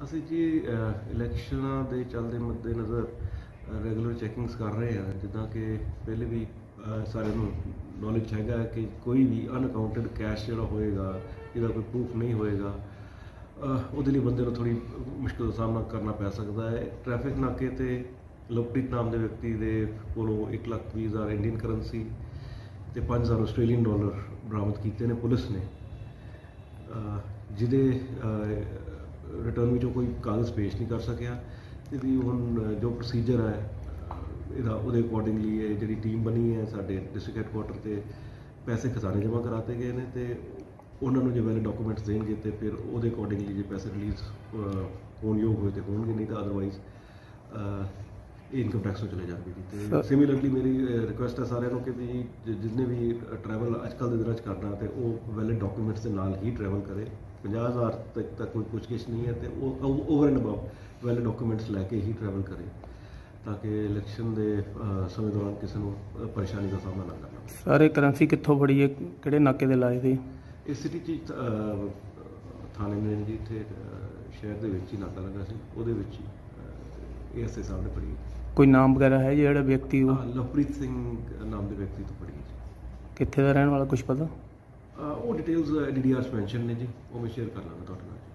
ਅਸੀਂ ਜੀ ਇਲੈਕਸ਼ਨਾਂ ਦੇ ਚੱਲਦੇ ਮੱਦੇ ਨਜ਼ਰ ਰੈਗੂਲਰ ਚੈਕਿੰਗਸ ਕਰ ਰਹੇ ਹਾਂ, ਜਿੱਦਾਂ ਕਿ ਪਹਿਲੇ ਵੀ ਸਾਰਿਆਂ ਨੂੰ ਨੌਲੇਜ ਹੈਗਾ ਕਿ ਕੋਈ ਵੀ ਅਨਅਕਾਊਂਟਡ ਕੈਸ਼ ਜਿਹੜਾ ਹੋਏਗਾ ਜਿਹਦਾ ਕੋਈ ਪ੍ਰੂਫ ਨਹੀਂ ਹੋਏਗਾ। ਉਹਦੇ ਲਈ ਬੰਦੇ ਨੂੰ ਥੋੜੀ ਮੁਸ਼ਕਲ ਦਾ ਸਾਹਮਣਾ ਕਰਨਾ ਪੈ ਸਕਦਾ ਹੈ। ਟ੍ਰੈਫਿਕ ਨਾਕੇ ਤੇ ਲੋਕਪ੍ਰੀਤ ਨਾਮ ਦੇ ਵਿਅਕਤੀ ਦੇ ਕੋਲੋਂ 1 ਲੱਖ ਵੀਹ ਹਜ਼ਾਰ ਇੰਡੀਅਨ ਕਰੰਸੀ ਤੇ 5000 ਆਸਟ੍ਰੇਲੀਅਨ ਡਾਲਰ ਬਰਾਮਦ ਕੀਤੇ ਨੇ ਪੁਲਿਸ ਨੇ। ਜਿਹਦੇ ਰਿਟਰਨ ਵਿੱਚੋਂ ਕੋਈ ਕਾਗਜ਼ ਪੇਸ਼ ਨਹੀਂ ਕਰ ਸਕਿਆ। ਇਹਦੀ ਹੁਣ ਜੋ ਪ੍ਰੋਸੀਜਰ ਹੈ, ਇਹਦਾ ਉਹਦੇ ਅਕੋਰਡਿੰਗਲੀ ਇਹ ਜਿਹੜੀ ਟੀਮ ਬਣੀ ਹੈ, ਸਾਡੇ ਡਿਸਟ੍ਰਿਕਟ ਹੈੱਡਕੁਆਟਰ ਤੇ ਪੈਸੇ ਖਜ਼ਾਨੇ ਜਮ੍ਹਾਂ ਕਰਾਤੇ ਗਏ ਨੇ ਤੇ ਉਹਨਾਂ ਨੂੰ ਜੇ ਵੈਲਿਡ ਡਾਕੂਮੈਂਟਸ ਦੇਣਗੇ ਤੇ ਫਿਰ ਉਹਦੇ ਅਕੋਰਡਿੰਗਲੀ ਜੇ ਪੈਸੇ ਰਿਲੀਜ਼ ਹੋਣ ਯੋਗ ਹੋਏ ਤੇ ਹੋਣਗੇ, ਨਹੀਂ ਤਾਂ ਅਦਰਵਾਈਜ਼ ਇਨਕਮ ਟੈਕਸ ਤੋਂ ਚਲੇ ਜਾਣਗੇ ਜੀ ਤੇ ਸਿਮਿਲਰਲੀ ਮੇਰੀ ਰਿਕੁਐਸਟ ਹੈ ਸਾਰਿਆਂ ਨੂੰ ਕਿ ਵੀ ਜਿ- ਜਿਸਨੇ ਵੀ ਟਰੈਵਲ ਅੱਜਕੱਲ ਦੇ ਦਿਨਾਂ 'ਚ ਕਰਨਾ ਤੇ ਉਹ ਵੈਲਿਡ ਡਾਕੂਮੈਂਟਸ ਦੇ ਨਾਲ ਹੀ ਟਰੈਵਲ ਕਰੇ। 50000 ਤੱਕ ਤੱਕ ਕੋਈ ਪੁੱਛਗਿੱਛ ਨਹੀਂ ਹੈ ਤੇ ਉਹ over and above valid documents ਲੈ ਕੇ ਹੀ ਟਰੈਵਲ ਕਰੇ ਤਾਂ ਕਿ ਇਲੈਕਸ਼ਨ ਦੇ ਸਮੇਂ ਦੌਰਾਨ ਕਿਸੇ ਨੂੰ ਪਰੇਸ਼ਾਨੀ ਦਾ ਸਾਹਮਣਾ ਨਾ ਕਰਨਾ ਸਾਰੇ ਕਰੰਸੀ ਕਿੱਥੋਂ ਫੜੀ ਹੈ? ਕਿਹੜੇ ਨਾਕੇ ਦੇ ਲਾਏ ਸੀ? ਇਸ ਸਿਟੀ 'ਚ ਥਾਣੇ ਜੀ ਇੱਥੇ ਸ਼ਹਿਰ ਦੇ ਵਿੱਚ ਹੀ ਨਾਕਾ ਲੱਗਾ ਸੀ ਉਹਦੇ ਵਿੱਚ ਹੀ। ਐਸਏ ਸਾਹਿਬ ਨੇ ਪੜੀ ਕੋਈ ਨਾਮ ਵਗੈਰਾ ਹੈ ਜਿਹੜਾ ਵਿਅਕਤੀ ਉਹ? ਲਵਪ੍ਰੀਤ ਸਿੰਘ ਨਾਮ ਦੇ ਵਿਅਕਤੀ ਤੋਂ ਪੜੀ ਜੀ ਕਿੱਥੇ ਦਾ ਰਹਿਣ ਵਾਲਾ ਕੁਝ ਪਤਾ? ਉਹ ਡਿਟੇਲਸ ਡੀਡੀਆਰਸ ਮੈਂਸ਼ਨ ਨੇ ਜੀ। ਉਹ ਮੈਂ ਸ਼ੇਅਰ ਕਰ ਲਾਂਗਾ ਤੁਹਾਡੇ ਨਾਲ ਜੀ।